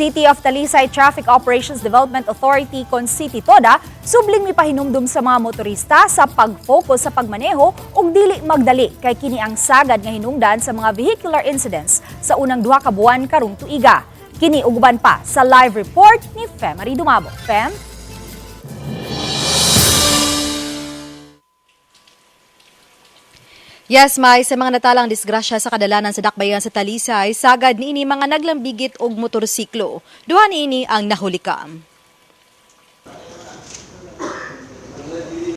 City of Talisay Traffic Operations Development Authority kon City Toda subling mi pahinumdum sa mga motorista sa pag-focus sa pagmaneho ug dili magdali kay kini ang sagad nga hinungdan sa mga vehicular incidents sa unang duha ka buwan karong tuiga. Kini uguban pa sa live report ni Femari Dumabo. Fem? Yes, may sa mga natalang disgrasya sa kadalanan sa dakbayan sa Talisay, sagad niini mga naglambigit og motorsiklo. Duha niini ang nahulikam.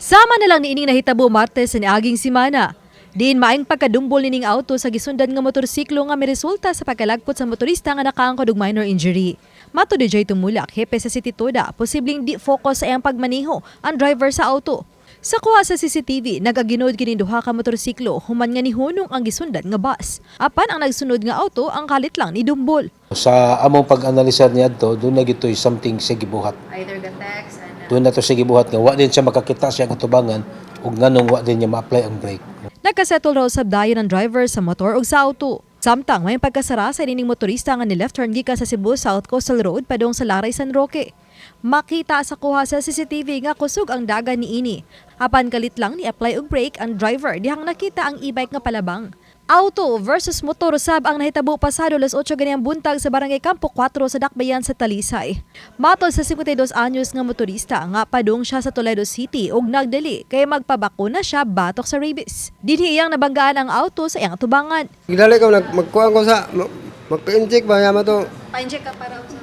Sama na lang niining nahitabo Martes sa niaging simana. Diin maayong pagkadumbol nining auto sa gisundan nga motorsiklo nga miresulta sa pagkalagpot sa motorista nga nakaangkod og minor injury. Mato Joy Tumulak, hepe sa City Toda, posibleng di focus sa iyang pagmaneho ang driver sa auto. Sa kuha sa CCTV, nagaginood kini duha ka motorsiklo human nga ni hunong ang gisundan nga bus. Apan ang nagsunod nga auto ang kalit lang ni Dumbol. Sa among pag-analisar niya to, doon na gito'y something sa gibuhat. Either the text and Doon na to sa gibuhat nga wa din siya makakita siya ang tubangan ug nganong wa din niya ma-apply ang brake. Nagkasettle raw sa dayon ng driver sa motor ug sa auto. Samtang may pagkasara sa ining motorista nga ni left turn gikan sa Cebu South Coastal Road padong sa Laray San Roque. Makita sa kuha sa CCTV nga kusog ang daga ni ini. Apan kalit lang ni apply og brake ang driver dihang nakita ang e-bike nga palabang. Auto versus motor sab ang nahitabo pasado las 8 ganiyang buntag sa barangay Campo 4 sa Dakbayan sa Talisay. Matod sa 52 anyos nga motorista nga padung siya sa Toledo City ug nagdali kay magpabakuna siya batok sa rabies. Dinhi iyang nabanggaan ang auto sa iyang tubangan. Gidali ko nag magkuhan ko sa mag- magpa-inject ba yama to Pa-inject ka para sa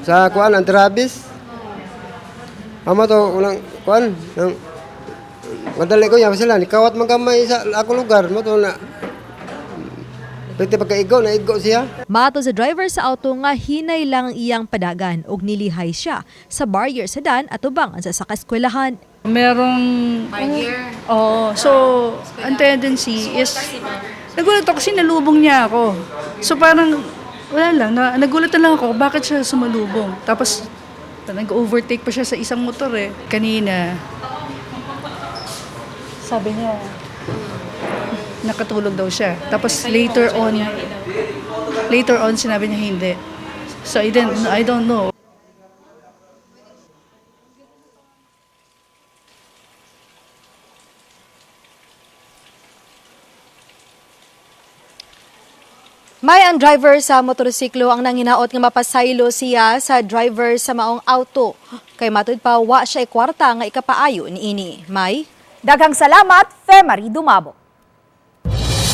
sa kuan ang Travis. Amo to unang kuan nang madali ko yama sila nikawat man kamay sa ako lugar mo to na Pwede pagkaigo, naigo siya. Mato sa driver sa auto nga hinay lang ang iyang padagan ug nilihay siya sa barrier sa dan at ubang ang sa eskwelahan. Merong... Oo. So, ang tendency is... Nagulat ako kasi nalubong niya ako. So, parang... Wala lang. Na, nagulat na lang ako. Bakit siya sumalubong? Tapos, nag-overtake pa siya sa isang motor eh. Kanina, sabi niya, nakatulog daw siya. Tapos later on, later on sinabi niya hindi. So I don't, I don't know. May ang driver sa motorsiklo ang nanginaot nga mapasaylo siya sa driver sa maong auto. Kay matud pa wa siya kwarta nga ikapaayo ni ini. May Daghang salamat, Femari Dumabo.